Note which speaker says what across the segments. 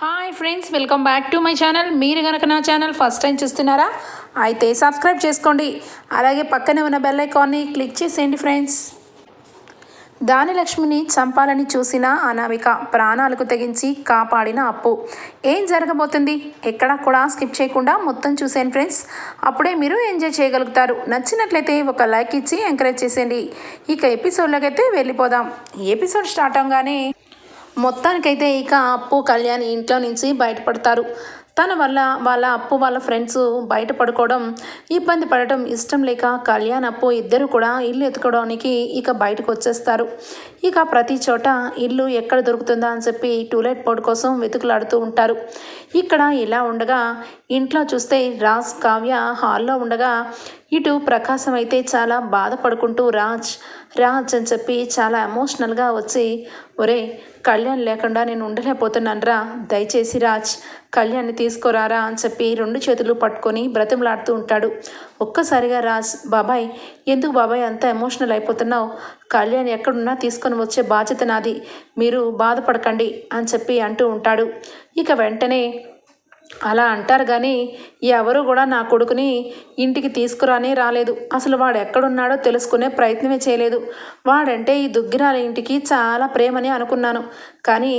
Speaker 1: Hi friends welcome back to my channel మీరు కనుక నా ఛానల్ ఫస్ట్ టైం చూస్తున్నారా అయితే సబ్స్క్రైబ్ చేసుకోండి. అలాగే పక్కనే ఉన్న బెల్ ఐకాన్ని క్లిక్ చేసేయండి ఫ్రెండ్స్ దానిలక్ష్మిని చంపాలని చూసిన అనామిక ప్రాణాలకు తెగించి కాపాడిన అప్పు. ఏం జరగబోతుంది? ఎక్కడా కూడా స్కిప్ చేయకుండా మొత్తం చూసేయండి ఫ్రెండ్స్ అప్పుడే మీరు ఎంజాయ్ చేయగలుగుతారు. నచ్చినట్లయితే ఒక లైక్ ఇచ్చి ఎంకరేజ్ చేసేయండి. ఇక ఎపిసోడ్లోకి అయితే వెళ్ళిపోదాం. ఎపిసోడ్ స్టార్ట్ అవగానే మొత్తానికైతే ఇక అప్పు కళ్యాణ్ ఇంట్లో నుంచి బయటపడతారు. తన వల్ల వాళ్ళ అప్పు వాళ్ళ ఫ్రెండ్స్ బయటపడుకోవడం ఇబ్బంది పడటం ఇష్టం లేక కళ్యాణ్ అప్పు ఇద్దరు కూడా ఇల్లు ఎత్తుకోవడానికి ఇక బయటకు వచ్చేస్తారు. ఇక ప్రతి చోట ఇల్లు ఎక్కడ దొరుకుతుందా అని చెప్పి టూలెట్ బోర్డు కోసం వెతుకులాడుతూ ఉంటారు. ఇక్కడ ఇలా ఉండగా ఇంట్లో చూస్తే రాజ్ కావ్య హాల్లో ఉండగా ఇటు ప్రకాశం అయితే చాలా బాధపడుకుంటూ రాజ్ రాజ్ అని చెప్పి చాలా ఎమోషనల్గా వచ్చి ఒరే కళ్యాణ్ లేకుండా నేను ఉండలేకపోతున్నాను రా దయచేసి రాజ్ కళ్యాణ్ని తీసుకురారా అని చెప్పి రెండు చేతులు పట్టుకొని బ్రతిమలాడుతూ ఉంటాడు. ఒక్కసారిగా రాజ్ బాబాయ్ ఎందుకు బాబాయ్ అంత ఎమోషనల్ అయిపోతున్నావు? కళ్యాణ్ ఎక్కడున్నా తీసుకొని వచ్చే బాధ్యత నాది. మీరు బాధపడకండి అని చెప్పి అంటూ ఉంటాడు. ఇక వెంటనే అలా అంటారు కానీ ఎవరు కూడా నా కొడుకుని ఇంటికి తీసుకురానే రాలేదు. అసలు వాడు ఎక్కడున్నాడో తెలుసుకునే ప్రయత్నమే చేయలేదు. వాడంటే ఈ దుగ్గిరాల ఇంటికి చాలా ప్రేమని అనుకున్నాను. కానీ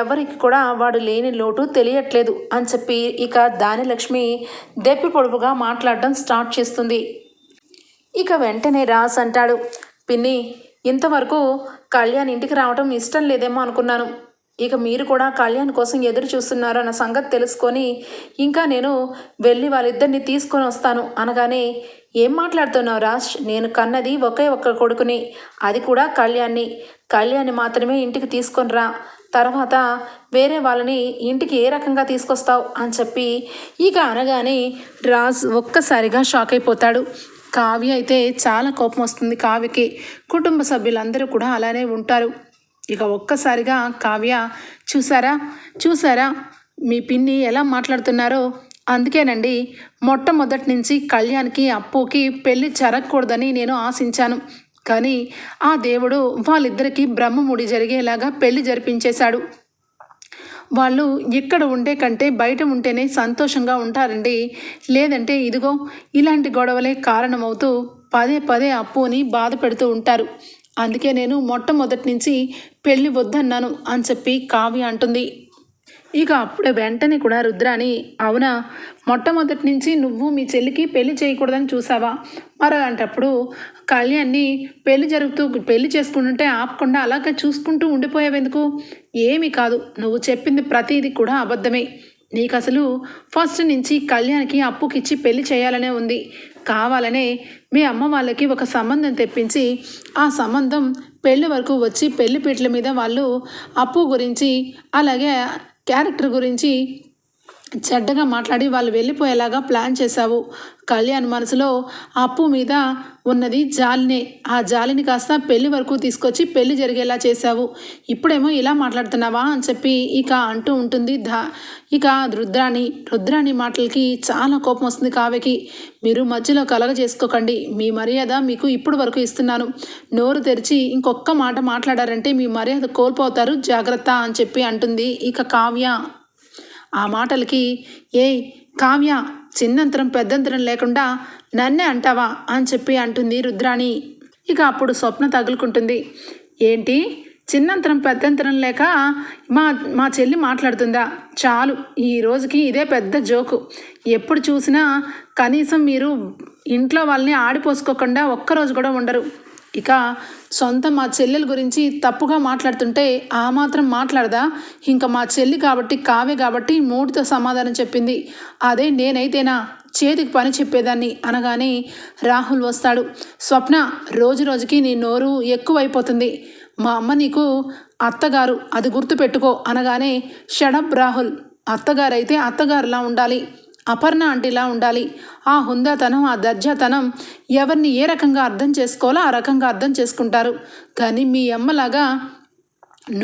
Speaker 1: ఎవరికి కూడా వాడు లేని లోటు తెలియట్లేదు అని చెప్పి ఇక దానిలక్ష్మి దెప్పి పొడుపుగా మాట్లాడడం స్టార్ట్ చేస్తుంది. ఇక వెంటనే రాస్ అంటాడు పిన్ని ఇంతవరకు కళ్యాణ్ ఇంటికి రావడం ఇష్టం లేదేమో అనుకున్నాను. ఇక మీరు కూడా కళ్యాణ్ కోసం ఎదురు చూస్తున్నారు అన్న సంగతి తెలుసుకొని ఇంకా నేను వెళ్ళి వాళ్ళిద్దరిని తీసుకొని వస్తాను అనగానే ఏం మాట్లాడుతున్నావు రాజ్? నేను కన్నది ఒకే ఒక్క కొడుకుని. అది కూడా కళ్యాణ్ని. కళ్యాణ్ని మాత్రమే ఇంటికి తీసుకొని రా. తర్వాత వేరే వాళ్ళని ఇంటికి ఏ రకంగా తీసుకొస్తావు? అని చెప్పి ఇక అనగానే రాజ్ ఒక్కసారిగా షాక్ అయిపోతాడు. కావ్య అయితే చాలా కోపం వస్తుంది కావ్యకి. కుటుంబ సభ్యులందరూ కూడా అలానే ఉంటారు. ఇక ఒక్కసారిగా కావ్య చూసారా? చూసారా? మీ పిన్ని ఎలా మాట్లాడుతున్నారో? అందుకేనండి మొట్టమొదటి నుంచి కళ్యాణ్కి అప్పుకి పెళ్ళి జరగకూడదని నేను ఆశించాను. కానీ ఆ దేవుడు వాళ్ళిద్దరికీ బ్రహ్మముడి జరిగేలాగా పెళ్ళి జరిపించేశాడు. వాళ్ళు ఇక్కడ ఉండే కంటే బయట ఉంటేనే సంతోషంగా ఉంటారండి. లేదంటే ఇదిగో ఇలాంటి గొడవలే కారణమవుతూ పదే పదే అప్పుని బాధ పెడుతూ ఉంటారు. అందుకే నేను మొట్టమొదటి నుంచి పెళ్ళి వద్దన్నాను అని చెప్పి కావ్య అంటుంది. ఇక అప్పుడే వెంటనే కూడా రుద్రాని అవునా? మొట్టమొదటి నుంచి నువ్వు మీ చెల్లికి పెళ్ళి చేయకూడదని చూసావా? మరి అలాంటప్పుడు కళ్యాణ్ని పెళ్ళి జరుగుతూ పెళ్ళి చేసుకుంటుంటే ఆపకుండా అలాగే చూసుకుంటూ ఉండిపోయావెందుకు? ఏమీ కాదు. నువ్వు చెప్పింది ప్రతిదీ కూడా అబద్ధమే. నీకు అసలు ఫస్ట్ నుంచి కళ్యాణ్కి అప్పుకిచ్చి పెళ్ళి చేయాలనే ఉంది. కావాలనే మీ అమ్మ వాళ్ళకి ఒక సంబంధం తెప్పించి ఆ సంబంధం పెళ్ళి వరకు వచ్చి పెళ్ళి పీటల మీద వాళ్ళు అప్పు గురించి అలాగే క్యారెక్టర్ గురించి చెడ్డగా మాట్లాడి వాళ్ళు వెళ్ళిపోయేలాగా ప్లాన్ చేశావు. కళ్యాణ్ మనసులో అప్పు మీద ఉన్నది జాలినే. ఆ జాలిని కాస్త పెళ్ళి వరకు తీసుకొచ్చి పెళ్ళి జరిగేలా చేశావు. ఇప్పుడేమో ఇలా మాట్లాడుతున్నావా అని చెప్పి ఇక అంటూ ఉంటుంది ధా ఇక రుద్రాణి. రుద్రాణి మాటలకి చాలా కోపం వస్తుంది కావ్యకి. మీరు మధ్యలో కలగ చేసుకోకండి. మీ మర్యాద మీకు ఇప్పుడు వరకు ఇస్తున్నాను. నోరు తెరిచి ఇంకొక్క మాట మాట్లాడారంటే మీ మర్యాద కోల్పోతారు జాగ్రత్త అని చెప్పి అంటుంది ఇక కావ్య. ఆ మాటలకి ఏయ్ కావ్య చిన్నంతరం పెద్దంతరం లేకుండా నన్నే అంటావా? అని చెప్పి అంటుంది రుద్రాణి. ఇక అప్పుడు స్వప్న తగులుకుంటుంది. ఏంటి? చిన్నంతరం పెద్దంతరం లేక మా మా చెల్లి మాట్లాడుతుందా? చాలు ఈ రోజుకి ఇదే పెద్ద జోకు. ఎప్పుడు చూసినా కనీసం మీరు ఇంట్లో వాళ్ళని ఆడిపోసుకోకుండా ఒక్కరోజు కూడా ఉండరు. ఇక సొంత మా చెల్లెల గురించి తప్పుగా మాట్లాడుతుంటే ఆ మాత్రం మాట్లాడదా? ఇంకా మా చెల్లి కాబట్టి కావే కాబట్టి మూడితో సమాధానం చెప్పింది. అదే నేనైతేనా? చేతికి పని చెప్పేదాన్ని అనగానే రాహుల్ వస్తాడు. స్వప్న రోజు రోజుకి నీ నోరు ఎక్కువైపోతుంది. మా అమ్మ నీకు అత్తగారు అది గుర్తుపెట్టుకో అనగానే షడప్ రాహుల్ అత్తగారైతే అత్తగారులా ఉండాలి. అపర్ణ అంటిలా ఉండాలి. ఆ హుందాతనం ఆ దర్జాతనం ఎవరిని ఏ రకంగా అర్థం చేసుకోవాలో ఆ రకంగా అర్థం చేసుకుంటారు. కానీ మీ అమ్మలాగా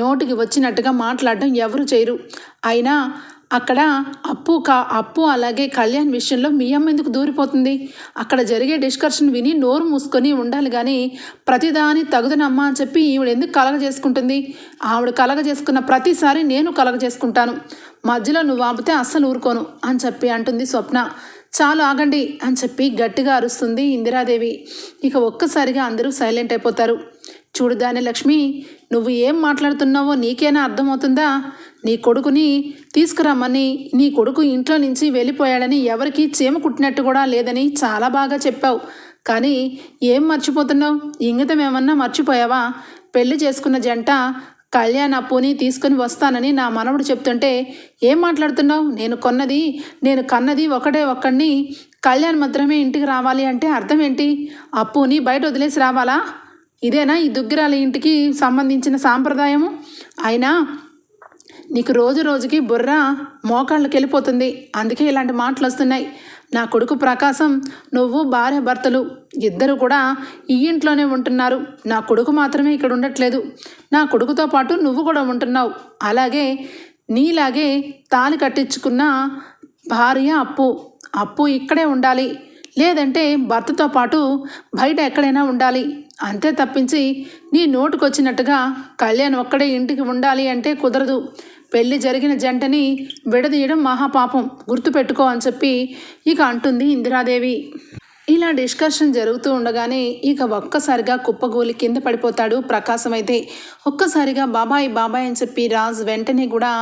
Speaker 1: నోటికి వచ్చినట్టుగా మాట్లాడడం ఎవరు చేయరు. అయినా అక్కడ అప్పు కా అప్పు అలాగే కళ్యాణ్ విషయంలో మీ అమ్మ ఎందుకు దూరిపోతుంది? అక్కడ జరిగే డిస్కషన్ విని నోరు మూసుకొని ఉండాలి కానీ ప్రతిదాని తగుదనమ్మ అని చెప్పి ఈవిడ ఎందుకు కలగ చేసుకుంటుంది ఆవిడ కలగ చేసుకున్న ప్రతిసారి నేను కలగ చేసుకుంటాను మధ్యలో నువ్వు ఆపితే అస్సలు ఊరుకోను అని చెప్పి అంటుంది స్వప్న. చాలు ఆగండి అని చెప్పి గట్టిగా అరుస్తుంది ఇందిరాదేవి. ఇక ఒక్కసారిగా అందరూ సైలెంట్ అయిపోతారు. చూడు దాని లక్ష్మి నువ్వు ఏం మాట్లాడుతున్నావో నీకేనా అర్థమవుతుందా? నీ కొడుకుని తీసుకురమ్మని నీ కొడుకు ఇంట్లో నుంచి వెళ్ళిపోయాడని ఎవరికి చీమ కుట్టినట్టు కూడా లేదని చాలా బాగా చెప్పావు. కానీ ఏం మర్చిపోతున్నావు? ఇంగితం ఏమన్నా మర్చిపోయావా? పెళ్ళి చేసుకున్న జంట కళ్యాణ్ అప్పుని తీసుకుని వస్తానని నా మనవడు చెప్తుంటే ఏం మాట్లాడుతున్నావు? నేను కొన్నది నేను కన్నది ఒకటే ఒక్కడిని కళ్యాణ్ మాత్రమే ఇంటికి రావాలి అంటే అర్థం ఏంటి? అప్పుని బయట వదిలేసి రావాలా? ఇదేనా ఈ దుగ్గిరాల ఇంటికి సంబంధించిన సాంప్రదాయము? అయినా నీకు రోజు రోజుకి బుర్ర మోకాళ్ళకి వెళ్ళిపోతుంది అందుకే ఇలాంటి మాటలు వస్తున్నాయి నా కొడుకు ప్రకాశం నువ్వు భార్య భర్తలు ఇద్దరు కూడా ఈ ఇంట్లోనే ఉంటున్నారు. నా కొడుకు మాత్రమే ఇక్కడ ఉండట్లేదు. నా కొడుకుతో పాటు నువ్వు కూడా ఉంటున్నావు. అలాగే నీలాగే తాలి కట్టించుకున్న భార్య అప్పు. అప్పు ఇక్కడే ఉండాలి. లేదంటే భర్తతో పాటు బయట ఎక్కడైనా ఉండాలి. అంతే తప్పించి నీ నోటుకొచ్చినట్టుగా కళ్యాణ్ ఒక్కడే ఇంటికి ఉండాలి అంటే కుదరదు. పెళ్ళి జరిగిన జంటని విడదీయడం మహాపాపం. గుర్తుపెట్టుకో అని చెప్పి ఇక అంటుంది ఇందిరాదేవి. ఇలా డిస్కషన్ జరుగుతూ ఉండగానే ఇక ఒక్కసారిగా కుప్పగోలి కింద పడిపోతాడు ప్రకాశం అయితే. ఒక్కసారిగా బాబాయ్ బాబాయ్ అని చెప్పి రాజ్ వెంటనే కూడా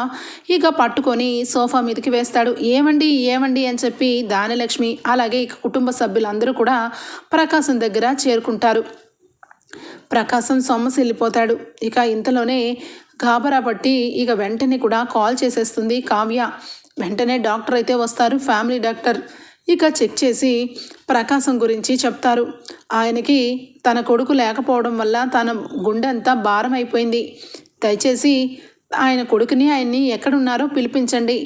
Speaker 1: ఇక పట్టుకొని సోఫా మీదకి వేస్తాడు. ఏమండి ఏమండి అని చెప్పి దానలక్ష్మి అలాగే ఇక కుటుంబ సభ్యులందరూ కూడా ప్రకాశం దగ్గర చేరుకుంటారు. ప్రకాశం సొమ్మసిల్లిపోతాడు. ఇక ఇంతలోనే గాబరా పట్టి ఇక వెంటనే కూడా కాల్ చేసేస్తుంది కావ్య. వెంటనే డాక్టర్ అయితే వస్తారు ఫ్యామిలీ డాక్టర్ ఇక చెక్ చేసి ప్రకాశం గురించి చెప్తారు. ఆయనకి తన కొడుకు లేకపోవడం వల్ల తన గుండె అంతా భారం అయిపోయింది. దయచేసి ఆయన కొడుకుని ఆయన్ని ఎక్కడున్నారో పిలిపించండి.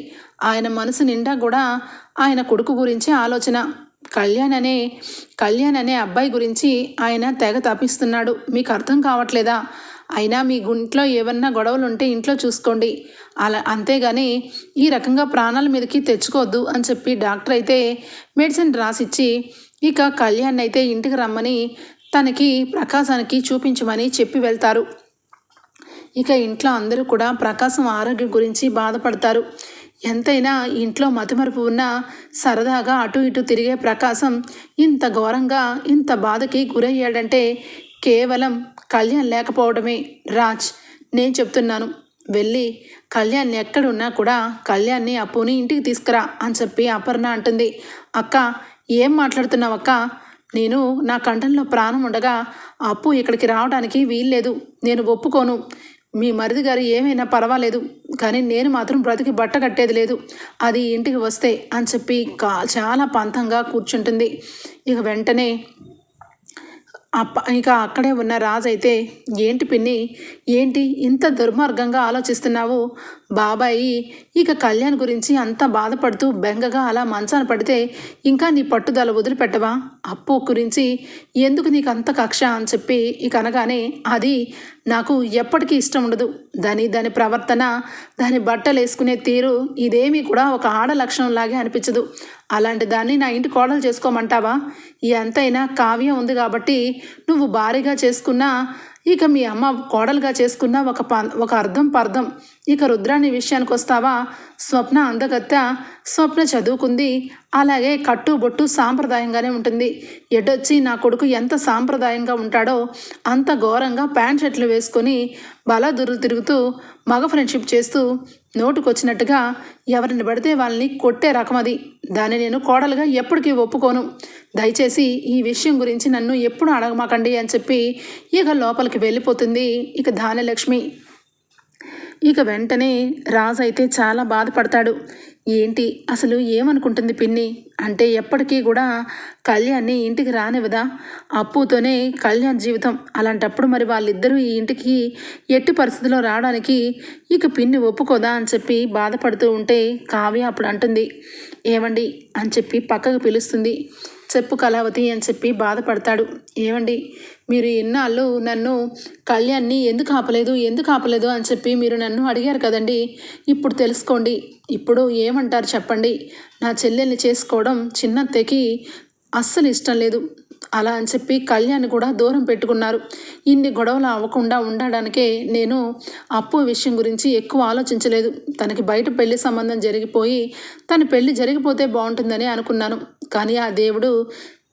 Speaker 1: ఆయన మనసు నిండా కూడా ఆయన కొడుకు గురించి ఆలోచన. కళ్యాణ్ అనే కళ్యాణ్ అనే అబ్బాయి గురించి ఆయన తెగ తప్పిస్తున్నాడు మీకు అర్థం కావట్లేదా? అయినా మీ గుంట్లో ఏమన్నా గొడవలు ఉంటే ఇంట్లో చూసుకోండి. అలా అంతేగాని ఈ రకంగా ప్రాణాల మీదకి తెచ్చుకోవద్దు అని చెప్పి డాక్టర్ అయితే మెడిసిన్ రాసిచ్చి ఇక కళ్యాణ్ అయితే ఇంటికి రమ్మని తనకి ప్రకాశానికి చూపించమని చెప్పి వెళ్తారు. ఇక ఇంట్లో అందరూ కూడా ప్రకాశం ఆరోగ్యం గురించి బాధపడతారు. ఎంతైనా ఇంట్లో మతిమరుపు ఉన్నా సరదాగా అటు ఇటు తిరిగే ప్రకాశం ఇంత ఘోరంగా ఇంత బాధకి గురయ్యాడంటే కేవలం కళ్యాణ్ లేకపోవడమే. రాజ్ నేను చెప్తున్నాను. వెళ్ళి కళ్యాణ్ ఎక్కడున్నా కూడా కళ్యాణ్ని అప్పుని ఇంటికి తీసుకురా అని చెప్పి అపర్ణ అంటుంది. అక్క ఏం మాట్లాడుతున్నావు అక్క? నేను నా కంఠంలో ప్రాణం ఉండగా అప్పు ఇక్కడికి రావడానికి వీల్లేదు. నేను ఒప్పుకోను. మీ మరిది గారు ఏమైనా పర్వాలేదు కానీ నేను మాత్రం బ్రతికి బట్ట కట్టేది లేదు. అది ఇంటికి వస్తే అని చెప్పి కా చాలా పంతంగా కూర్చుంటుంది. ఇక వెంటనే అప్ప ఇక అక్కడే ఉన్న రాజు అయితే ఏంటి పిన్ని? ఏంటి ఇంత దుర్మార్గంగా ఆలోచిస్తున్నావు? బాబాయి ఇక కళ్యాణ్ గురించి అంత బాధపడుతూ బెంగగా అలా మంచాన పడితే ఇంకా నీ పట్టుదల వదిలిపెట్టవా? అప్పు గురించి ఎందుకు నీకు అంత కక్ష అని చెప్పి ఇక అనగానే అది నాకు ఎప్పటికీ ఇష్టం ఉండదు. దాని దాని ప్రవర్తన దాని బట్టలు వేసుకునే తీరు ఇదేమీ కూడా ఒక ఆడ లక్షణంలాగే అనిపించదు. అలాంటి దాన్ని నా ఇంటి కోడలు చేసుకోమంటావా? ఎంతైనా కావ్యం ఉంది కాబట్టి నువ్వు భారీగా చేసుకున్నా ఇక మీ అమ్మ కోడలుగా చేసుకున్న ఒక ప ఒక అర్థం పర్థం. ఇక రుద్రాణి విషయానికి వస్తావా? స్వప్న అందగత్త స్వప్న చదువుకుంది. అలాగే కట్టు బొట్టు సాంప్రదాయంగానే ఉంటుంది. ఎడొచ్చి నా కొడుకు ఎంత సాంప్రదాయంగా ఉంటాడో అంత ఘోరంగా ప్యాంట్ షర్ట్లు వేసుకొని బలాదురులు తిరుగుతూ మగ ఫ్రెండ్షిప్ చేస్తూ నోటుకొచ్చినట్టుగా ఎవరిని పడితే వాళ్ళని కొట్టే రకం అది. దాన్ని నేను కోడలుగా ఎప్పటికీ ఒప్పుకోను. దయచేసి ఈ విషయం గురించి నన్ను ఎప్పుడు అడగమాకండి అని చెప్పి ఇక లోపలికి వెళ్ళిపోతుంది ఇక ధాన్యలక్ష్మి. ఇక వెంటనే రాజు అయితే చాలా బాధపడతాడు. ఏంటి? అసలు ఏమనుకుంటుంది పిన్ని? అంటే ఎప్పటికీ కూడా కళ్యాణ్ని ఇంటికి రానివ్వదా? అప్పుతోనే కళ్యాణ్ జీవితం. అలాంటప్పుడు మరి వాళ్ళిద్దరూ ఈ ఇంటికి ఎట్టి పరిస్థితిలో రావడానికి ఇక పిన్ని ఒప్పుకోదా అని చెప్పి బాధపడుతూ ఉంటే కావ్య అప్పుడు అంటుంది ఏమండి అని చెప్పి పక్కకు పిలుస్తుంది. చెప్పు కళావతి అని చెప్పి బాధపడతాడు. ఏమండి మీరు ఎన్నాళ్ళు నన్ను కళ్యాణ్ని ఎందుకు ఆపలేదు ఎందుకు ఆపలేదు అని చెప్పి మీరు నన్ను అడిగారు కదండి. ఇప్పుడు తెలుసుకోండి. ఇప్పుడు ఏమంటారు చెప్పండి. నా చెల్లెల్ని చేసుకోవడం చిన్నత్తకి అస్సలు ఇష్టం లేదు. అలా అని చెప్పి కళ్యాణ్ కూడా దూరం పెట్టుకున్నారు. ఇన్ని గొడవలు అవ్వకుండా ఉండడానికే నేను అప్పు విషయం గురించి ఎక్కువ ఆలోచించలేదు. తనకి బయట పెళ్ళి సంబంధం జరిగిపోయి తన పెళ్ళి జరిగిపోతే బాగుంటుందని అనుకున్నాను. కానీ ఆ దేవుడు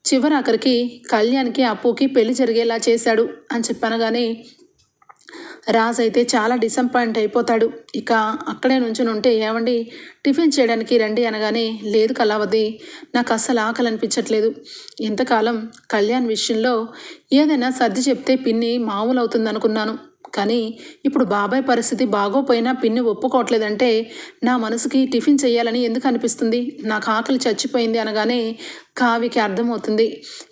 Speaker 1: చివరాఖరికి కళ్యాణ్కి అప్పుకి పెళ్ళి జరిగేలా చేశాడు అని చెప్పనగానే రాజ్ అయితే చాలా డిసప్పాయింట్ అయిపోతాడు. ఇక అక్కడే నుంచుని ఉంటే ఏమండి టిఫిన్ చేయడానికి రండి అనగానే లేదు కళావతి నాకు అస్సలు ఆకలి అనిపించట్లేదు. ఇంతకాలం కళ్యాణ్ విషయంలో ఏదైనా సర్ది చెప్తే పిన్ని మామూలు అవుతుంది అనుకున్నాను కానీ ఇప్పుడు బాబాయ్ పరిస్థితి బాగోపోయినా పిన్ని ఒప్పుకోవట్లేదంటే నా మనసుకి టిఫిన్ చేయాలని ఎందుకు అనిపిస్తుంది? నాకు ఆకలి చచ్చిపోయింది అనగానే కావికి అర్థమవుతుంది.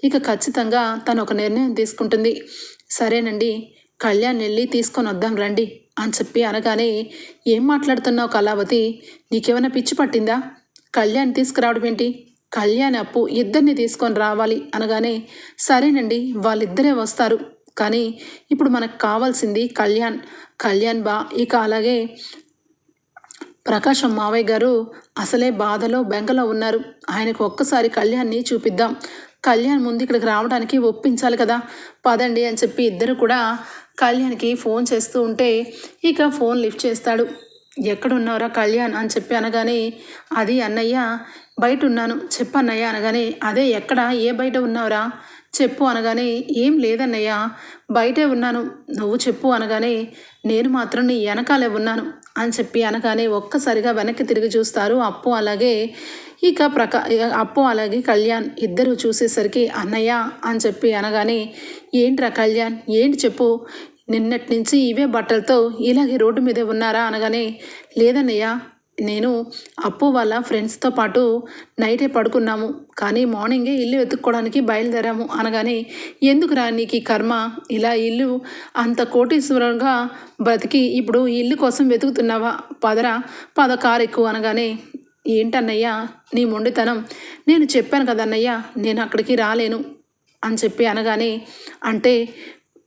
Speaker 1: ఇక ఖచ్చితంగా తను ఒక నిర్ణయం తీసుకుంటుంది. సరేనండి కళ్యాణ్ వెళ్ళి తీసుకొని వద్దాం రండి అని చెప్పి అనగానే ఏం మాట్లాడుతున్నావు కళావతి? నీకేమైనా పిచ్చి పట్టిందా? కళ్యాణ్ తీసుకురావడం ఏంటి? కళ్యాణ్ అప్పు ఇద్దరిని తీసుకొని రావాలి. అనగానే సరేనండి వాళ్ళిద్దరే వస్తారు. కానీ ఇప్పుడు మనకు కావాల్సింది కళ్యాణ్ కళ్యాణ్ బా. ఇక అలాగే ప్రకాశం మావయ్య గారు అసలే బాధలో బెంగలో ఉన్నారు. ఆయనకు ఒక్కసారి కళ్యాణ్ని చూపిద్దాం. కళ్యాణ్ ముందు ఇక్కడికి రావడానికి ఒప్పించాలి కదా. పదండి అని చెప్పి ఇద్దరు కూడా కళ్యాణ్కి ఫోన్ చేస్తూ ఉంటే ఇక ఫోన్ లిఫ్ట్ చేస్తాడు. ఎక్కడున్నావురా కళ్యాణ్ అని చెప్పి అనగానే అది అన్నయ్య బయట ఉన్నాను. చెప్పన్నయ్య అనగానే అదే ఎక్కడ? ఏ బయట ఉన్నావురా? చెప్పు అనగానే ఏం లేదన్నయ్య బయటే ఉన్నాను. నువ్వు చెప్పు అనగానే నేను మాత్రం నీ వెనకాలే ఉన్నాను. అని చెప్పి అనగానే ఒక్కసారిగా వెనక్కి తిరిగి చూస్తారు అప్పు అలాగే ఇక ప్రకా అప్పు అలాగే కళ్యాణ్ ఇద్దరు చూసేసరికి అన్నయ్య అని చెప్పి అనగానే ఏంట్రా కళ్యాణ్ ఏంటి చెప్పు? నిన్నటి నుంచి ఇవే బట్టలతో ఇలాగే రోడ్డు మీదే ఉన్నారా? అనగానే లేదన్నయ్య నేను అప్పు వాళ్ళ ఫ్రెండ్స్తో పాటు నైటే పడుకున్నాము. కానీ మార్నింగే ఇల్లు వెతుక్కోవడానికి బయలుదేరాము అనగానే ఎందుకురా నీకు ఈ కర్మ? ఇలా ఇల్లు అంత కోటీశ్వరంగా బ్రతికి ఇప్పుడు ఇల్లు కోసం వెతుకుతున్నావా? పదరా పద కారు ఎక్కువ అనగానే ఏంటన్నయ్యా నీ మొండితనం. నేను చెప్పాను కదన్నయ్యా నేను అక్కడికి రాలేను అని చెప్పి అనగానే అంటే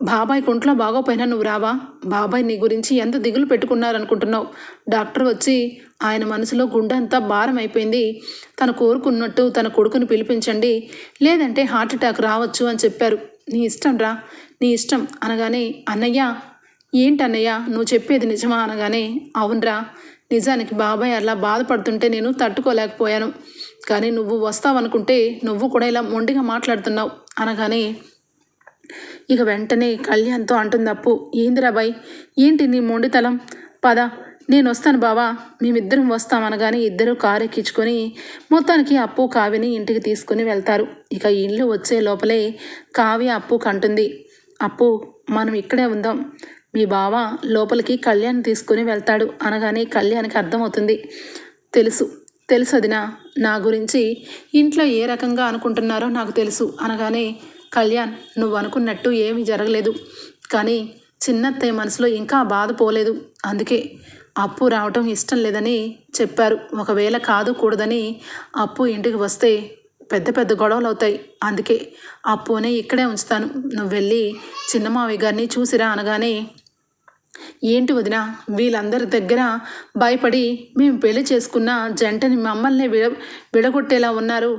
Speaker 1: బాబాయ్ కుంట్లో బాగోపోయినా నువ్వు రావా? బాబాయ్ నీ గురించి ఎంత దిగులు పెట్టుకున్నారనుకుంటున్నావు? డాక్టర్ వచ్చి ఆయన మనసులో గుండె అంతా భారం అయిపోయింది. తను కోరుకున్నట్టు తన కొడుకుని పిలిపించండి. లేదంటే హార్ట్ అటాక్ రావచ్చు అని చెప్పారు. నీ ఇష్టం రా. నీ ఇష్టం అనగానే అన్నయ్య ఏంటన్నయ్య నువ్వు చెప్పేది నిజమా? అనగానే అవునరా నిజానికి బాబాయ్ అలా బాధపడుతుంటే నేను తట్టుకోలేకపోయాను. కానీ నువ్వు వస్తావనుకుంటే నువ్వు కూడా ఇలా మొండిగా మాట్లాడుతున్నావు. అనగానే ఇక వెంటనే కళ్యాణ్తో అంటుంది అప్పు ఏందిరాబాయ్ ఏంటి నీ మొండితలం పద నేను వస్తాను బావా. మేమిద్దరం వస్తాం అనగానే ఇద్దరు కారు ఎక్కించుకొని మొత్తానికి అప్పు కావ్యని ఇంటికి తీసుకుని వెళ్తారు. ఇక ఇల్లు వచ్చే లోపలే కావ్య అప్పు కంటుంది. అప్పు మనం ఇక్కడే ఉందాం. మీ బావ లోపలికి కళ్యాణ్ తీసుకుని వెళ్తాడు అనగానే కళ్యాణ్కి అర్థమవుతుంది. తెలుసు తెలుసు అదినా. నా గురించి ఇంట్లో ఏ రకంగా అనుకుంటున్నారో నాకు తెలుసు అనగానే కళ్యాణ్ నువ్వు అనుకున్నట్టు ఏమీ జరగలేదు. కానీ చిన్నత్తయ్య మనసులో ఇంకా బాధ పోలేదు. అందుకే అప్పు రావటం ఇష్టం లేదని చెప్పారు. ఒకవేళ కాదు కూడదని అప్పు ఇంటికి వస్తే పెద్ద పెద్ద గొడవలు అవుతాయి. అందుకే అప్పునే ఇక్కడే ఉంచుతాను. నువ్వు వెళ్ళి చిన్నమావి గారిని చూసిరా అనగానే ఏంటి వదిన వీళ్ళందరి దగ్గర భయపడి మేము పెళ్ళి చేసుకున్న జంటని మమ్మల్ని విడ విడగొట్టేలా ఉన్నారు.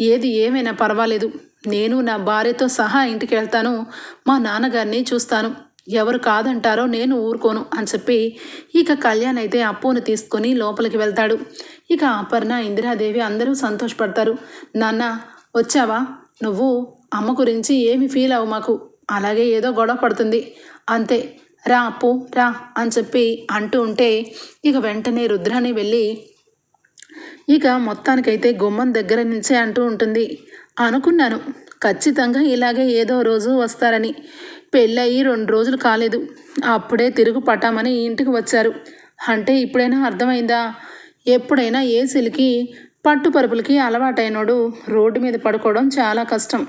Speaker 1: ఏది ఏమైనా పర్వాలేదు. నేను నా భార్యతో సహా ఇంటికి వెళ్తాను మా నాన్నగారిని చూస్తాను. ఎవరు కాదంటారో నేను ఊరుకోను అని చెప్పి ఇక కళ్యాణ్ అయితే అప్పును తీసుకొని లోపలికి వెళ్తాడు. ఇక అపర్ణ ఇందిరాదేవి అందరూ సంతోషపడతారు. నాన్న వచ్చావా? నువ్వు అమ్మ గురించి ఏమి ఫీల్ అవ్వు మాకు. అలాగే ఏదో గొడవ పడుతుంది. అంతే. రా అప్పు రా అని చెప్పి అంటూ ఉంటే ఇక వెంటనే రుద్రాని వెళ్ళి ఇక మొత్తానికైతే గుమ్మం దగ్గర నుంచే అంటూ ఉంటుంది. అనుకున్నాను. ఖచ్చితంగా ఇలాగే ఏదో రోజు వస్తారని. పెళ్ళయి రెండు రోజులు కాలేదు. అప్పుడే తిరుగు పట్టామని ఇంటికి వచ్చారు. అంటే ఇప్పుడైనా అర్థమైందా? ఎప్పుడైనా ఏసీలకి పట్టుపరుపులకి అలవాటైనోడు రోడ్డు మీద పడుకోవడం చాలా కష్టం.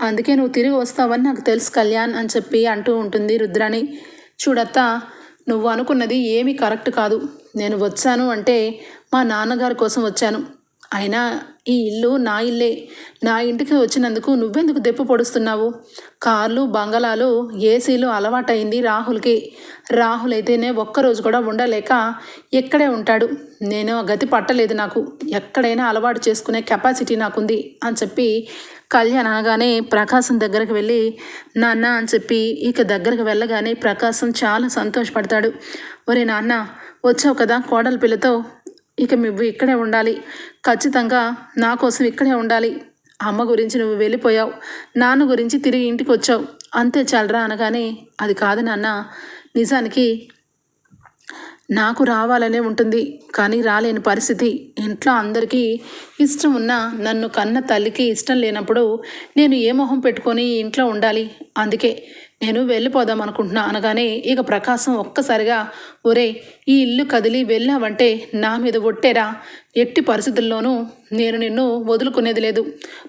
Speaker 1: అందుకే నువ్వు తిరిగి వస్తావని నాకు తెలుసు కళ్యాణ్ అని చెప్పి అంటూ ఉంటుంది రుద్రాణి. చూడత్త నువ్వు అనుకున్నది ఏమీ కరెక్ట్ కాదు. నేను వచ్చాను అంటే మా నాన్నగారి కోసం వచ్చాను. అయినా ఈ ఇల్లు నా ఇల్లే. నా ఇంటికి వచ్చినందుకు నువ్వెందుకు దెప్పు పొడుస్తున్నావు? కార్లు బంగళాలు ఏసీలు అలవాటైంది రాహుల్కి. రాహుల్ అయితేనే ఒక్కరోజు కూడా ఉండలేక ఎక్కడే ఉంటాడు. నేను ఆ గతి పట్టలేదు నాకు. ఎక్కడైనా అలవాటు చేసుకునే కెపాసిటీ నాకుంది అని చెప్పి కళ్యాణ్ అనగానే ప్రకాశం దగ్గరికి వెళ్ళి నాన్న అని చెప్పి ఇక దగ్గరికి వెళ్ళగానే ప్రకాశం చాలా సంతోషపడతాడు. ఒరే నాన్న వచ్చావు కదా కోడల పిల్లతో? ఇక నువ్వు ఇక్కడే ఉండాలి. ఖచ్చితంగా నా కోసం ఇక్కడే ఉండాలి. అమ్మ గురించి నువ్వు వెళ్ళిపోయావు. నాన్న గురించి తిరిగి ఇంటికి వచ్చావు. అంతే చాలరా అనగానే అది కాదు నాన్న. నిజానికి నాకు రావాలనే ఉంటుంది. కానీ రాలేని పరిస్థితి. ఇంట్లో అందరికీ ఇష్టం ఉన్నా నన్ను కన్న తల్లికి ఇష్టం లేనప్పుడు నేను ఏ మొహం పెట్టుకొని ఇంట్లో ఉండాలి? అందుకే నేను వెళ్ళిపోదాం అనుకుంటున్నా అనగానే ఇక ప్రకాశం ఒక్కసారిగా ఒరే ఈ ఇల్లు కదిలి వెళ్ళావంటే నా మీద ఒట్టేరా? ఎట్టి పరిస్థితుల్లోనూ నేను నిన్ను వదులుకునేది లేదు.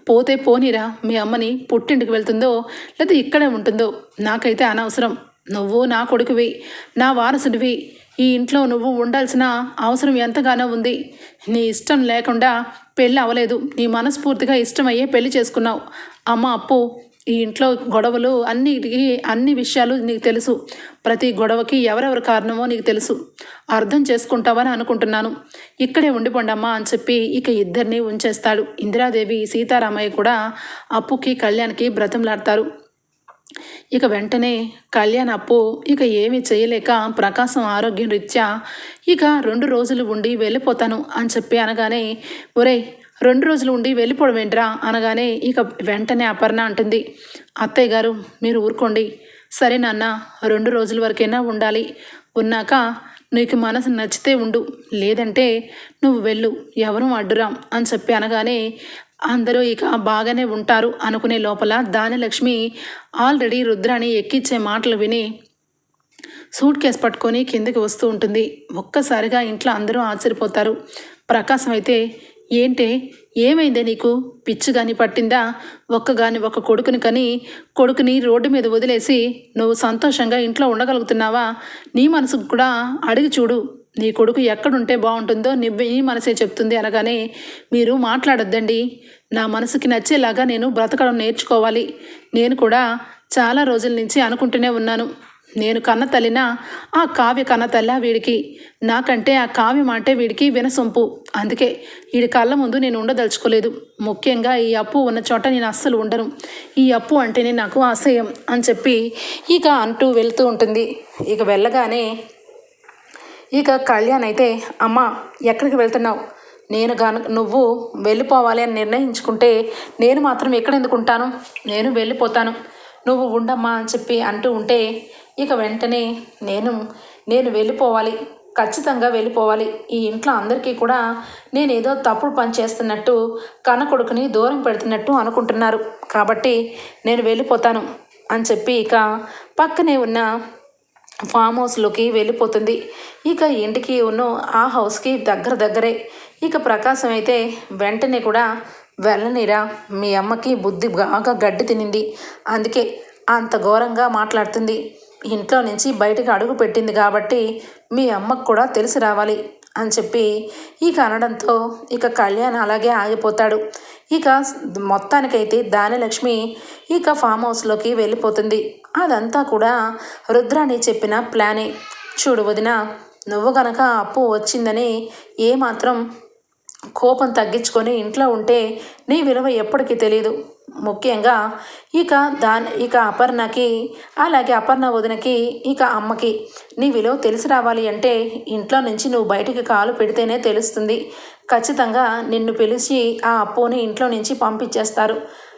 Speaker 1: పోతే పోనీరా మీ అమ్మని పుట్టింటికి వెళ్తుందో లేదా ఇక్కడే ఉంటుందో నాకైతే అనవసరం. నువ్వు నా కొడుకువి నా వారసుడివి. ఈ ఇంట్లో నువ్వు ఉండాల్సిన అవసరం ఎంతగానో ఉంది. నీ ఇష్టం లేకుండా పెళ్ళి అవ్వలేదు. నీ మనస్ఫూర్తిగా ఇష్టమయ్యే పెళ్ళి చేసుకున్నావు. అమ్మ అప్పు ఈ ఇంట్లో గొడవలు అన్నిటికీ అన్ని విషయాలు నీకు తెలుసు. ప్రతి గొడవకి ఎవరెవరు కారణమో నీకు తెలుసు. అర్థం చేసుకుంటావని అనుకుంటున్నాను. ఇక్కడే ఉండిపోండమ్మా అని చెప్పి ఇక ఇద్దరిని ఉంచేస్తాడు. ఇందిరాదేవి సీతారామయ్య కూడా అప్పుకి కళ్యాణ్కి బ్రతంలాడతారు ఇక వెంటనే కళ్యాణ్ అప్పు ఇక ఏమీ చేయలేక ప్రకాశం ఆరోగ్యం రీత్యా ఇక రెండు రోజులు ఉండి వెళ్ళిపోతాను అని చెప్పి అనగానే ఒరేయ్ రెండు రోజులు ఉండి వెళ్ళిపోవడం ఏంట్రా? అనగానే ఇక వెంటనే అపర్ణ అంటుంది. అత్తయ్య గారు మీరు ఊరుకోండి. సరే నాన్న రెండు రోజుల వరకైనా ఉండాలి. ఉన్నాక నీకు మనసు నచ్చితే ఉండు. లేదంటే నువ్వు వెళ్ళు. ఎవరూ అడ్డురాం అని చెప్పి అనగానే అందరూ ఇక బాగానే ఉంటారు అనుకునే లోపల దానిలక్ష్మి ఆల్రెడీ రుద్రాని ఎక్కించే మాటలు విని సూట్ కేసు పట్టుకొని కిందకి వస్తూ ఉంటుంది. ఒక్కసారిగా ఇంట్లో అందరూ ఆశ్చర్యపోతారు. ప్రకాశం అయితే ఏంటే? ఏమైందే నీకు? పిచ్చి కానీ పట్టిందా? ఒక్కగాని ఒక కొడుకుని కని కొడుకుని రోడ్డు మీద వదిలేసి నువ్వు సంతోషంగా ఇంట్లో ఉండగలుగుతున్నావా? నీ మనసుకు కూడా అడిగి చూడు. నీ కొడుకు ఎక్కడుంటే బాగుంటుందో నీ నీ మనసే చెప్తుంది అనగానే మీరు మాట్లాడొద్దండి. నా మనసుకి నచ్చేలాగా నేను బ్రతకడం నేర్చుకోవాలి. నేను కూడా చాలా రోజుల నుంచి అనుకుంటూనే ఉన్నాను. నేను కన్నతల్లిన ఆ కావ్య కన్న తల్ల వీడికి. నాకంటే ఆ కావ్యం అంటే వీడికి వినసొంపు. అందుకే వీడి కళ్ళ ముందు నేను ఉండదలుచుకోలేదు. ముఖ్యంగా ఈ అప్పు ఉన్న చోట నేను అస్సలు ఉండను. ఈ అప్పు అంటేనే నాకు ఆశయం అని చెప్పి ఇక అంటూ వెళ్తూ ఉంటుంది. ఇక వెళ్ళగానే ఇక కళ్యాణ్ అయితే అమ్మ ఎక్కడికి వెళ్తున్నావు? నేను గను నువ్వు వెళ్ళిపోవాలి అని నిర్ణయించుకుంటే నేను మాత్రం ఎక్కడ ఎందుకుంటాను నేను వెళ్ళిపోతాను. నువ్వు ఉండమ్మా అని చెప్పి అంటూ ఉంటే ఇక వెంటనే నేను నేను వెళ్ళిపోవాలి ఖచ్చితంగా వెళ్ళిపోవాలి. ఈ ఇంట్లో అందరికీ కూడా నేను ఏదో తప్పుడు పని చేస్తున్నట్టు కనకొడుకుని కొడుకుని దూరం పెడుతున్నట్టు అనుకుంటున్నారు. కాబట్టి నేను వెళ్ళిపోతాను అని చెప్పి ఇక పక్కనే ఉన్న ఫామ్ హౌస్లోకి వెళ్ళిపోతుంది. ఇక ఇంటికి ఉన్న ఆ హౌస్కి దగ్గర దగ్గరే. ఇక ప్రకాశం అయితే వెంటనే కూడా వెళ్ళనిరా మీ అమ్మకి బుద్ధి బాగా గడ్డి తినింది. అందుకే అంత ఘోరంగా మాట్లాడుతుంది. ఇంట్లో నుంచి బయటకు అడుగు పెట్టింది కాబట్టి మీ అమ్మకు కూడా తెలిసి రావాలి అని చెప్పి ఇక అనడంతో ఇక కళ్యాణ్ అలాగే ఆగిపోతాడు. ఇక మొత్తానికైతే దానిలక్ష్మి ఇక ఫామ్ హౌస్లోకి వెళ్ళిపోతుంది. అదంతా కూడా రుద్రాణి చెప్పిన ప్లానే చూడు వదిన నువ్వు గనక అప్పు వచ్చిందని ఏమాత్రం కోపం తగ్గించుకొని ఇంట్లో ఉంటే నీ విలువ ఎప్పటికీ తెలియదు ముఖ్యంగా ఇక దాని ఇక అపర్ణకి అలాగే అపర్ణ వదినకి ఇక అమ్మకి. నీ విలువ తెలిసి రావాలి అంటే ఇంట్లో నుంచి నువ్వు బయటికి కాలు పెడితేనే తెలుస్తుంది. ఖచ్చితంగా నిన్ను పిలిచి ఆ అప్పుని ఇంట్లో నుంచి పంపించేస్తారు.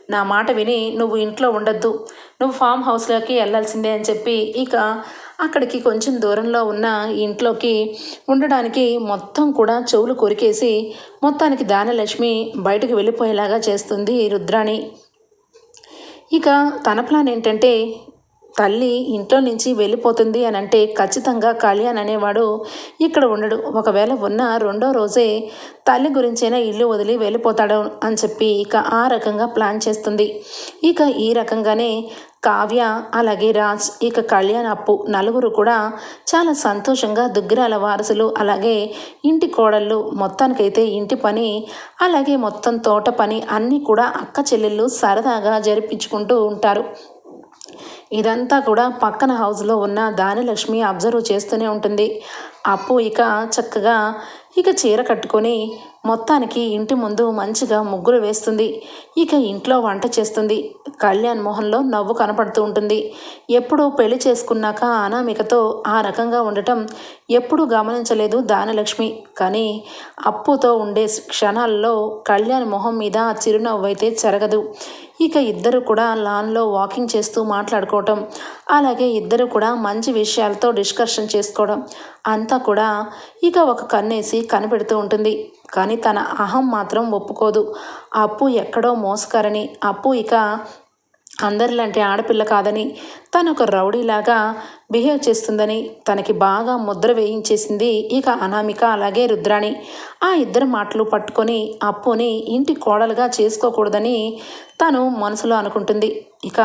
Speaker 1: నా మాట విని నువ్వు ఇంట్లో ఉండొద్దు. నువ్వు ఫామ్ హౌస్లోకి వెళ్ళాల్సిందే అని చెప్పి ఇక అక్కడికి కొంచెం దూరంలో ఉన్న ఇంట్లోకి ఉండడానికి మొత్తం కూడా చెవులు కొరికేసి మొత్తానికి దానలక్ష్మి బయటకు వెళ్ళిపోయేలాగా చేస్తుంది రుద్రాణి. ఇక తన ప్లాన్ ఏంటంటే తల్లి ఇంట్లో నుంచి వెళ్ళిపోతుంది అని అంటే ఖచ్చితంగా కళ్యాణ్ అనేవాడు ఇక్కడ ఉండడు. ఒకవేళ ఉన్న రెండో రోజే తల్లి గురించైనా ఇల్లు వదిలి వెళ్ళిపోతాడు అని చెప్పి ఇక ఆ రకంగా ప్లాన్ చేస్తుంది. ఇక ఈ రకంగానే కావ్య అలాగే రాజ్ ఇక కళ్యాణ్ అప్పు నలుగురు కూడా చాలా సంతోషంగా దుగ్గిరాల వారసులు అలాగే ఇంటి కోడళ్ళు మొత్తానికైతే ఇంటి పని అలాగే మొత్తం తోట పని అన్నీ కూడా అక్క చెల్లెళ్ళు సరదాగా జరిపించుకుంటూ ఉంటారు. ఇదంతా కూడా పక్కన హౌస్లో ఉన్న దానిలక్ష్మి అబ్జర్వ్ చేస్తూనే ఉంటుంది. అప్పు ఇక చక్కగా ఇక చీర కట్టుకొని మొత్తానికి ఇంటి ముందు మంచిగా ముగ్గులు వేస్తుంది. ఇక ఇంట్లో వంట చేస్తుంది. కళ్యాణ్ మోహన్లో నవ్వు కనపడుతూ ఉంటుంది. ఎప్పుడు పెళ్ళి చేసుకున్నాక అనామికతో ఆ రకంగా ఉండటం ఎప్పుడూ గమనించలేదు దానలక్ష్మి కానీ అప్పుతో ఉండే క్షణాల్లో కళ్యాణ్ మొహం మీద చిరునవ్వు అయితే చెరగదు. ఇక ఇద్దరు కూడా లాన్లో వాకింగ్ చేస్తూ మాట్లాడుకోవటం అలాగే ఇద్దరు కూడా మంచి విషయాలతో డిస్కషన్ చేసుకోవడం అంతా కూడా ఇక ఒక కన్నేసి కనిపెడుతూ ఉంటుంది. కానీ తన అహం మాత్రం ఒప్పుకోదు. అప్పు ఎక్కడో మోసకరని అప్పు ఇక అందరిలాంటి ఆడపిల్ల కాదని తను ఒక రౌడీలాగా బిహేవ్ చేస్తుందని తనకి బాగా ముద్ర వేయించేసింది ఇక అనామిక అలాగే రుద్రాణి. ఆ ఇద్దరు మాటలు పట్టుకొని అప్పుని ఇంటి కోడలుగా చేసుకోకూడదని తను మనసులో అనుకుంటుంది. ఇక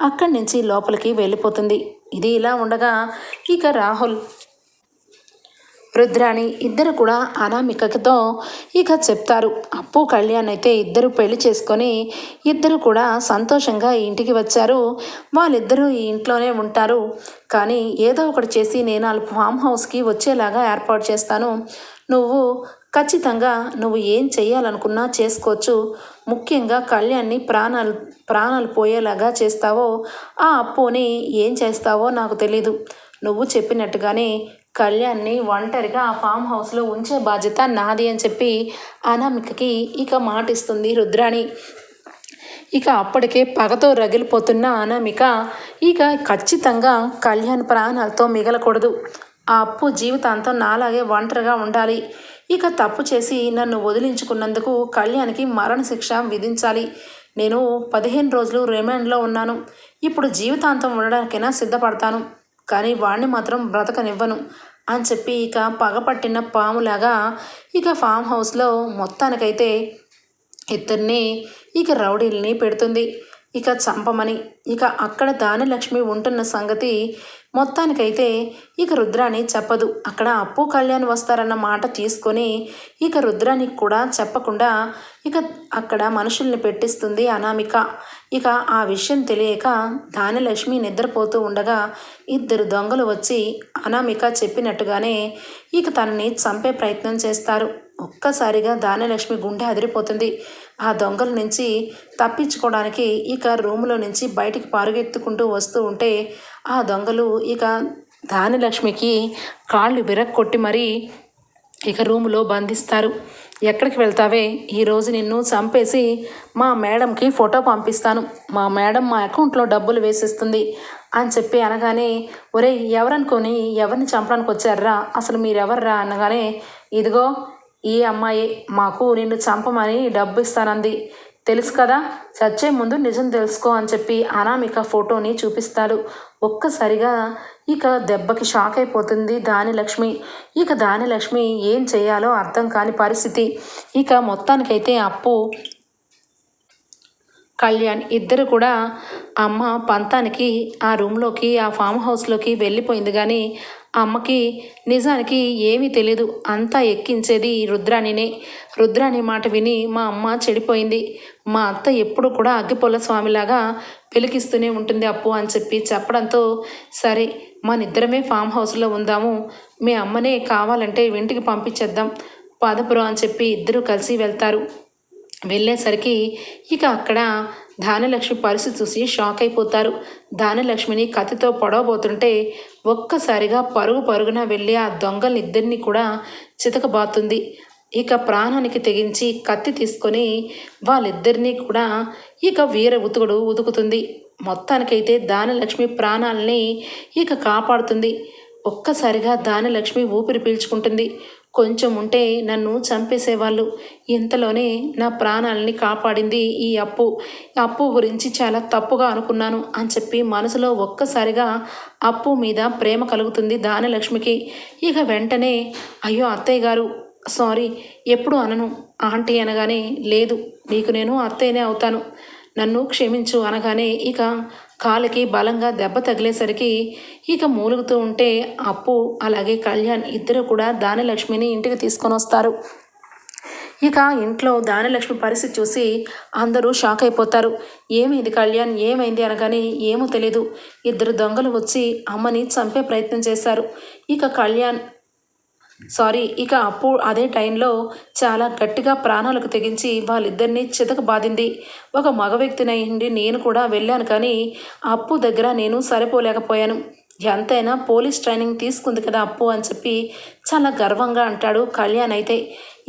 Speaker 1: అక్కడి నుంచి లోపలికి వెళ్ళిపోతుంది. ఇది ఇలా ఉండగా ఇక రాహుల్ రుద్రాణి ఇద్దరు కూడా అనామికతో ఇక చెప్తారు. అప్పు కళ్యాణ్ అయితే ఇద్దరు పెళ్ళి చేసుకొని ఇద్దరు కూడా సంతోషంగా ఇంటికి వచ్చారు. వాళ్ళిద్దరూ ఈ ఇంట్లోనే ఉంటారు. కానీ ఏదో ఒకటి చేసి నేను వాళ్ళ ఫామ్ హౌస్కి వచ్చేలాగా ఏర్పాటు చేస్తాను. నువ్వు ఖచ్చితంగా నువ్వు ఏం చేయాలనుకున్నా చేసుకోవచ్చు. ముఖ్యంగా కళ్యాణ్ని ప్రాణాలు ప్రాణాలు పోయేలాగా చేస్తావో ఆ అప్పుని ఏం చేస్తావో నాకు తెలీదు. నువ్వు చెప్పినట్టుగానే కళ్యాణ్ని ఒంటరిగా ఆ ఫామ్ హౌస్లో ఉంచే బాధ్యత నాది అని చెప్పి అనామికకి ఇక మాటిస్తుంది రుద్రాణి. ఇక అప్పటికే పగతో రగిలిపోతున్న అనామిక ఇక ఖచ్చితంగా కళ్యాణ్ ప్రాణాలతో మిగలకూడదు. ఆ అప్పు జీవితాంతం నాలాగే ఒంటరిగా ఉండాలి. ఇక తప్పు చేసి నన్ను వదిలించుకున్నందుకు కళ్యాణ్కి మరణశిక్ష విధించాలి. నేను పదిహేను రోజులు రిమాండ్లో ఉన్నాను. ఇప్పుడు జీవితాంతం ఉండడానికైనా సిద్ధపడతాను. కానీ వాణ్ణి మాత్రం బ్రతకనివ్వను అని చెప్పి ఇక పగపట్టిన పాములాగా ఇక ఫామ్ హౌస్లో మొత్తానికైతే ఇద్దరిని ఇక రౌడీల్ని పెడుతుంది. ఇక చంపమని ఇక అక్కడ దానిలక్ష్మి ఉంటున్న సంగతి మొత్తానికైతే ఇక రుద్రాని చెప్పదు. అక్కడ అప్పు కళ్యాణ్ వస్తారన్న మాట తీసుకొని ఇక రుద్రానికి కూడా చెప్పకుండా ఇక అక్కడ మనుషుల్ని పెట్టిస్తుంది అనామిక. ఇక ఆ విషయం తెలియక దానలక్ష్మి నిద్రపోతూ ఉండగా ఇద్దరు దొంగలు వచ్చి అనామిక చెప్పినట్టుగానే ఇక తనని చంపే ప్రయత్నం చేస్తారు. ఒక్కసారిగా దానలక్ష్మి గుండె అదిరిపోతుంది. ఆ దొంగల నుంచి తప్పించుకోవడానికి ఇక రూములో నుంచి బయటికి పారుగెత్తుకుంటూ వస్తూ ఉంటే ఆ దొంగలు ఇక దానిలక్ష్మికి కాళ్ళు విరక్కొట్టి మరీ ఇక రూములో బంధిస్తారు. ఎక్కడికి వెళ్తావే? ఈరోజు నిన్ను చంపేసి మా మేడంకి ఫోటో పంపిస్తాను. మా మేడం మా అకౌంట్లో డబ్బులు వేసిస్తుంది అని చెప్పి అనగానే ఒరే ఎవరనుకొని ఎవరిని చంపడానికి వచ్చారా అసలు మీరెవర్రా? అనగానే ఇదిగో ఈ అమ్మాయి మాకు నిన్ను చంపమని డబ్బు ఇస్తానంది. తెలుసు కదా? చచ్చే ముందు నిజం తెలుసుకో అని చెప్పి అనామిక ఫోటోని చూపిస్తాడు. ఒక్కసారిగా ఇక దెబ్బకి షాక్ అయిపోతుంది దానిలక్ష్మి ఇక దానిలక్ష్మి ఏం చేయాలో అర్థం కాని పరిస్థితి. ఇక మొత్తానికైతే అప్పు కళ్యాణ్ ఇద్దరు కూడా అమ్మ పంతానికి ఆ రూమ్లోకి ఆ ఫామ్ హౌస్లోకి వెళ్ళిపోయింది కానీ అమ్మకి నిజానికి ఏమీ తెలీదు. అంతా ఎక్కించేది రుద్రాణినే. రుద్రాణి మాట విని మా అమ్మ చెడిపోయింది. మా అత్త ఎప్పుడు కూడా అగ్గిపొల్ల స్వామిలాగా వెలికిస్తూనే ఉంటుంది అప్పు అని చెప్పి చెప్పడంతో సరే మనిద్దరమే ఫామ్ హౌస్లో ఉందాము. మీ అమ్మనే కావాలంటే ఇంటికి పంపించేద్దాం. పాదపురం అని చెప్పి ఇద్దరూ కలిసి వెళ్తారు. వెళ్ళేసరికి ఇక అక్కడ ధానలక్ష్మి పరిస్థితి చూసి షాక్ అయిపోతారు. దానలక్ష్మిని కత్తితో పొడవబోతుంటే ఒక్కసారిగా పరుగు పరుగున వెళ్ళి ఆ దొంగల్ని ఇద్దరిని కూడా చితకబాతుంది ఇక ప్రాణానికి తెగించి కత్తి తీసుకొని వాళ్ళిద్దరినీ కూడా ఇక వీర ఉతుకుడు ఉతుకుతుంది. మొత్తానికైతే దానలక్ష్మి ప్రాణాలని ఇక కాపాడుతుంది. ఒక్కసారిగా దానలక్ష్మి ఊపిరి పీల్చుకుంటుంది. కొంచెం ఉంటే నన్ను చంపేసేవాళ్ళు. ఇంతలోనే నా ప్రాణాలని కాపాడింది ఈ అప్పు. అప్పు గురించి చాలా తప్పుగా అనుకున్నాను అని చెప్పి మనసులో ఒక్కసారిగా అప్పు మీద ప్రేమ కలుగుతుంది దానలక్ష్మికి. ఇక వెంటనే అయ్యో అత్తయ్య గారు సారీ ఎప్పుడు అనను. ఆంటీ అనగానే లేదు నీకు నేను అత్తయ్యనే అవుతాను. నన్ను క్షమించు అనగానే ఇక కాలికి బలంగా దెబ్బ తగిలేసరికి ఇక మూలుగుతూ ఉంటే అప్పు అలాగే కళ్యాణ్ ఇద్దరు కూడా దానలక్ష్మిని ఇంటికి తీసుకొని వస్తారు. ఇక ఇంట్లో దానలక్ష్మి పరిస్థితి చూసి అందరూ షాక్ అయిపోతారు. ఏమైంది కళ్యాణ్? ఏమైంది అనగానే ఏమో తెలీదు. ఇద్దరు దొంగలు వచ్చి అమ్మని చంపే ప్రయత్నం చేశారు. ఇక కళ్యాణ్ సారీ ఇక అప్పు అదే టైంలో చాలా గట్టిగా ప్రాణాలకు తెగించి వాళ్ళిద్దరినీ చితక బాధింది. ఒక మగ వ్యక్తినయ్యండి నేను కూడా వెళ్ళాను కానీ అప్పు దగ్గర నేను సరిపోలేకపోయాను. ఎంతైనా పోలీస్ ట్రైనింగ్ తీసుకుంది కదా అప్పు అని చెప్పి చాలా గర్వంగా అంటాడు కళ్యాణ్ అయితే.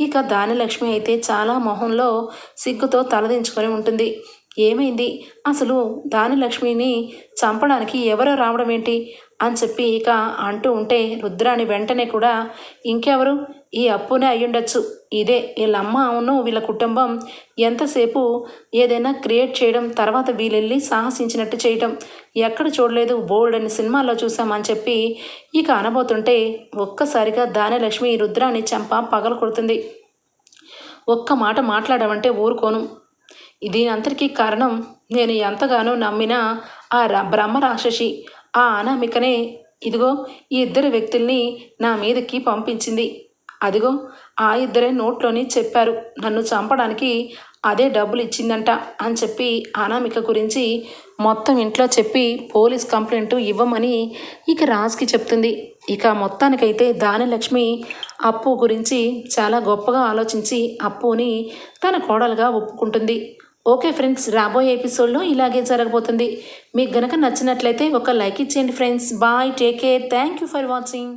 Speaker 1: ఇక దానిలక్ష్మి అయితే చాలా మొహంలో సిగ్గుతో తలదించుకొని ఉంటుంది. ఏమైంది? అసలు దానిలక్ష్మిని చంపడానికి ఎవరో రావడం ఏంటి? అని చెప్పి ఇక అంటూ ఉంటే రుద్రాని వెంటనే కూడా ఇంకెవరు? ఈ అప్పునే అయ్యుండొచ్చు. ఇదే వీళ్ళ అమ్మ అవును వీళ్ళ కుటుంబం. ఎంతసేపు ఏదైనా క్రియేట్ చేయడం తర్వాత వీళ్ళెళ్ళి సాహసించినట్టు చేయటం. ఎక్కడ చూడలేదు బోల్డ్ అని సినిమాల్లో చూసామని చెప్పి ఇక అనబోతుంటే ఒక్కసారిగా దానలక్ష్మి రుద్రాని చెంప పగలు కొడుతుంది. ఒక్క మాట మాట్లాడమంటే ఊరుకోను. దీని అంతటికీ కారణం నేను ఎంతగానో నమ్మిన ఆ ర బ్రహ్మ రాక్షసి ఆ అనామికనే ఇదిగో ఈ ఇద్దరు వ్యక్తుల్ని నా మీదకి పంపించింది. అదిగో ఆ ఇద్దరే నోట్లోని చెప్పారు. నన్ను చంపడానికి అదే డబ్బులు ఇచ్చిందంట అని చెప్పి అనామిక గురించి మొత్తం ఇంట్లో చెప్పి పోలీస్ కంప్లైంట్ ఇవ్వమని ఇక రాజ్కి చెప్తుంది. ఇక మొత్తానికైతే దానిలక్ష్మి అప్పు గురించి చాలా గొప్పగా ఆలోచించి అప్పుని తన కోడలుగా ఒప్పుకుంటుంది. ఓకే ఫ్రెండ్స్ రాబోయే ఎపిసోడ్లో ఇలాగే జరగబోతుంది. మీకు గనక నచ్చినట్లయితే ఒక లైక్ ఇచ్చేయండి friends. Bye take care. Thank you for watching.